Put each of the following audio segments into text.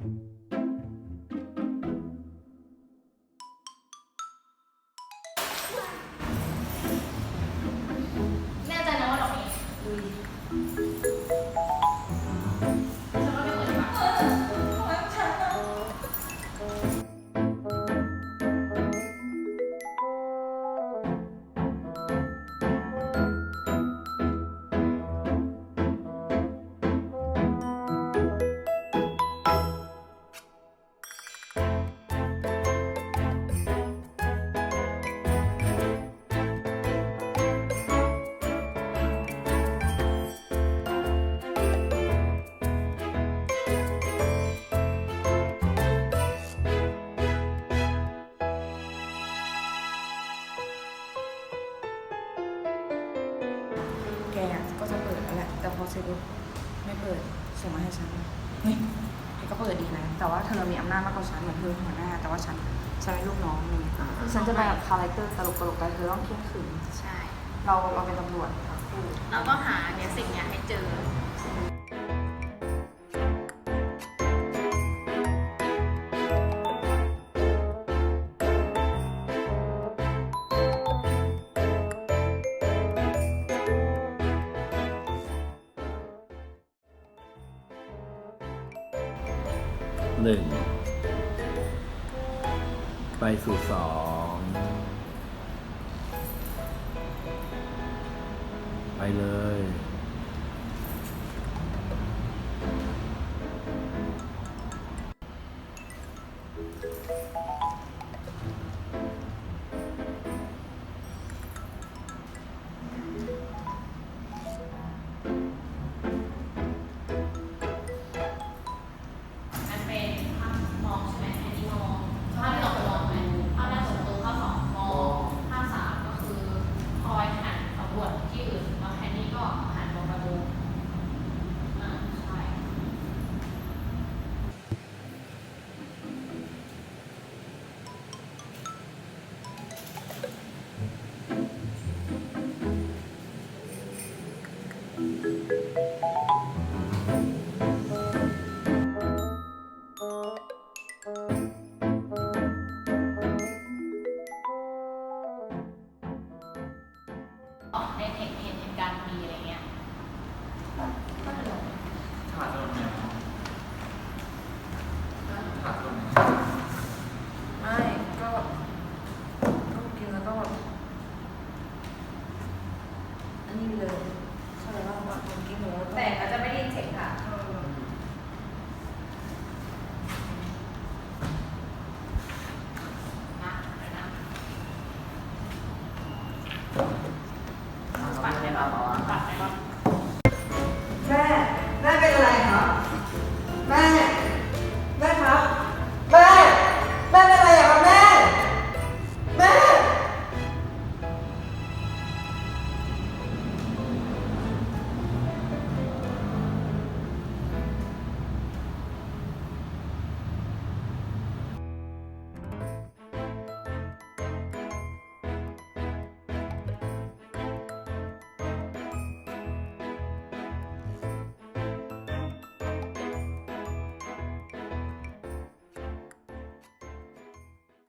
แพอเสร็จปุ๊บไม่เปิดส่งมาให้ฉันเฮ้ยแกก็เปิดดีนะ แต่ว่าเธอมีอำนาจมากกว่าฉันเหมือนเธอหัวหน้า แต่ว่าฉันฉันเป็นลูกน้องนี่ฉันจะไปแบบคาแรคเตอร์ตลกตลกๆกันเธอต้องเที่ยงคืนใช่ เราเราเป็นตำรวจทั้งคู่เราก็หาเนี่ยสิ่งเนี้ยให้เจอ หนึ่งไปสู่สองไปเลย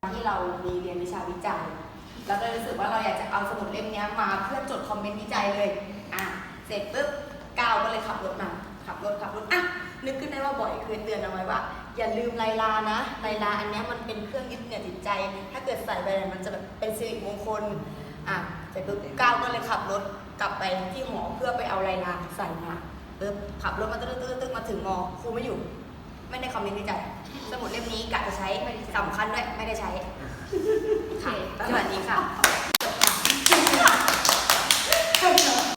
ที่เรามีเรียนวิชาวิจัยแล้วก็รู้สึกว่าเราอยากจะเอาสมุดเล่มนี้มาเพื่อจดคอมเมนต์วิจัยเลยอะเสร็จปุ๊บก้าวก็เลยขับรถมาขับรถขับรถอะนึกขึ้นได้ว่าบ่อยเคยเตือนเอาไว้ว่า อย่าลืมไลลานะไลลาอันนี้มันเป็นเครื่องยึดเหนี่ยวจิตใจ ถ้าเกิดใส่ไปมันจะแบบเป็นสิริมงคลอะเสร็จปุ๊บก้าวก็เลยขับรถกลับไปที่หอเพื่อไปเอาไลลาใส่มาปุ๊บขับรถมาตึ๊ดตึ๊ดตึ๊ดมาถึงมอครูไม่อยู่ ไม่ได้คอมเมนต์วิจัยสมุดเล่มนี้กะจะใช้สำคัญด้วยไม่ได้ใช้ค่ะสวัสดีค่ะไล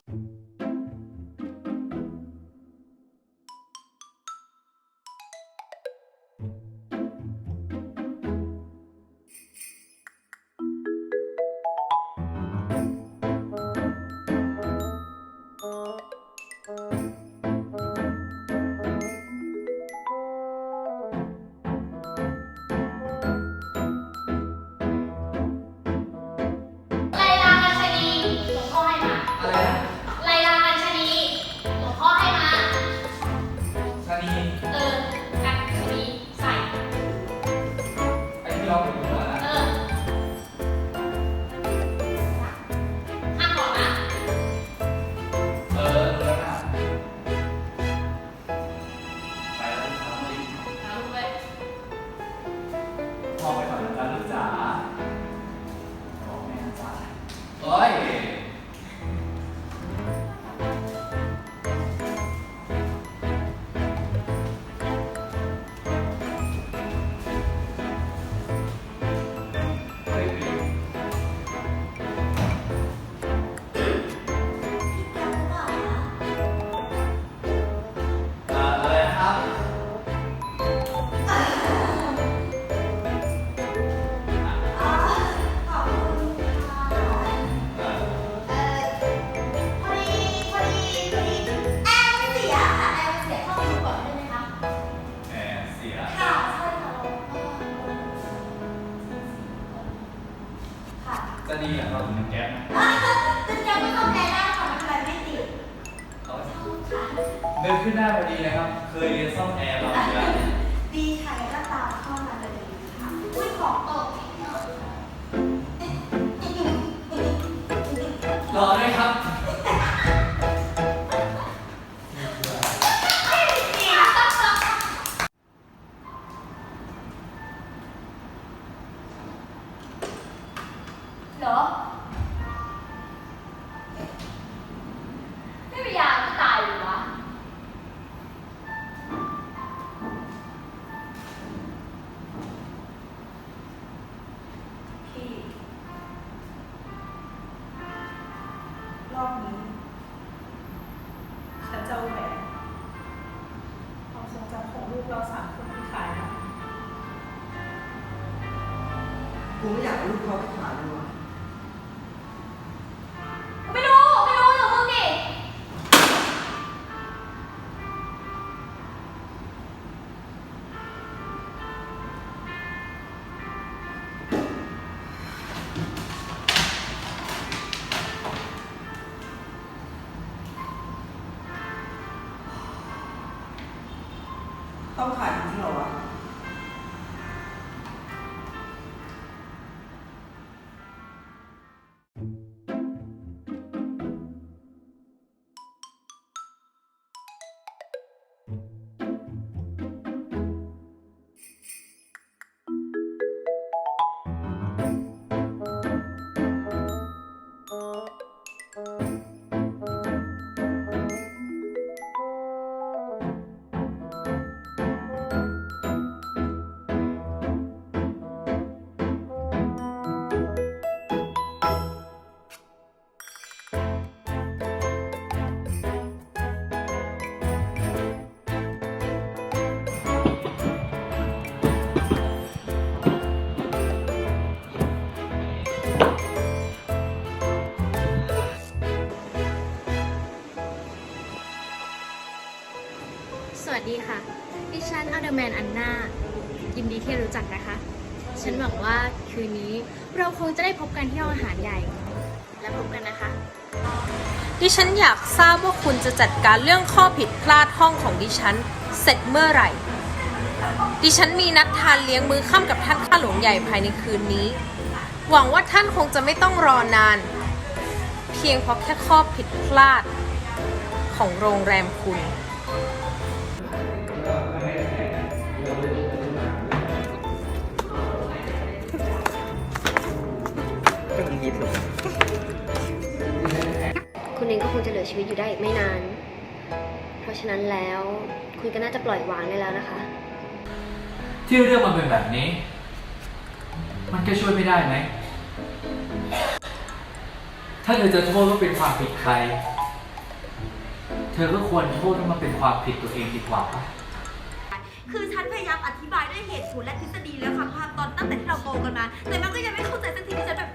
เดินขึ้นได้พอดีนะครับ เคยเรียนซ่อมแอร์มาเหมือนกัน ดีค่ะแล้วก็ รอบนี้ฉันจะเอาแหวนความทรงจำของลูกเราสามคนที่ขายนะ กูไม่อยากเอาลูกเขาไป ฉันหวังว่าคืนนี้เราคงจะได้พบกันที่ห้องอาหารใหญ่ แล้วพบกันนะคะ ดิฉันอยากทราบว่าคุณจะจัดการเรื่องข้อผิดพลาดห้องของดิฉัน เสร็จเมื่อไหร่ ดิฉันมีนัดทานเลี้ยงมื้อค่ำกับท่านข้าหลวงใหญ่ภายในคืนนี้ หวังว่าท่านคงจะไม่ต้องรอนาน เพียงเพราะแค่ข้อผิดพลาดของโรงแรมคุณ คุณเองก็คงจะเหลือชีวิตอยู่ได้อีกไม่นาน เพราะฉะนั้นแล้วคุณก็น่าจะปล่อยวางได้แล้วนะคะ ที่เรื่องมันเป็นแบบนี้ มันก็ช่วยไม่ได้ไหม ถ้าเธอจะโทษว่าเป็นความผิดใคร เธอก็ควรโทษว่ามันเป็นความผิดตัวเองดีกว่าปะคือฉันพยายามอธิบายด้วยเหตุผลและทฤษฎีแล้วค่ะภาพตอนตั้งแต่ที่เราโตกันมา แต่มันก็ยังไม่เข้าใจสักทีฉันแบบ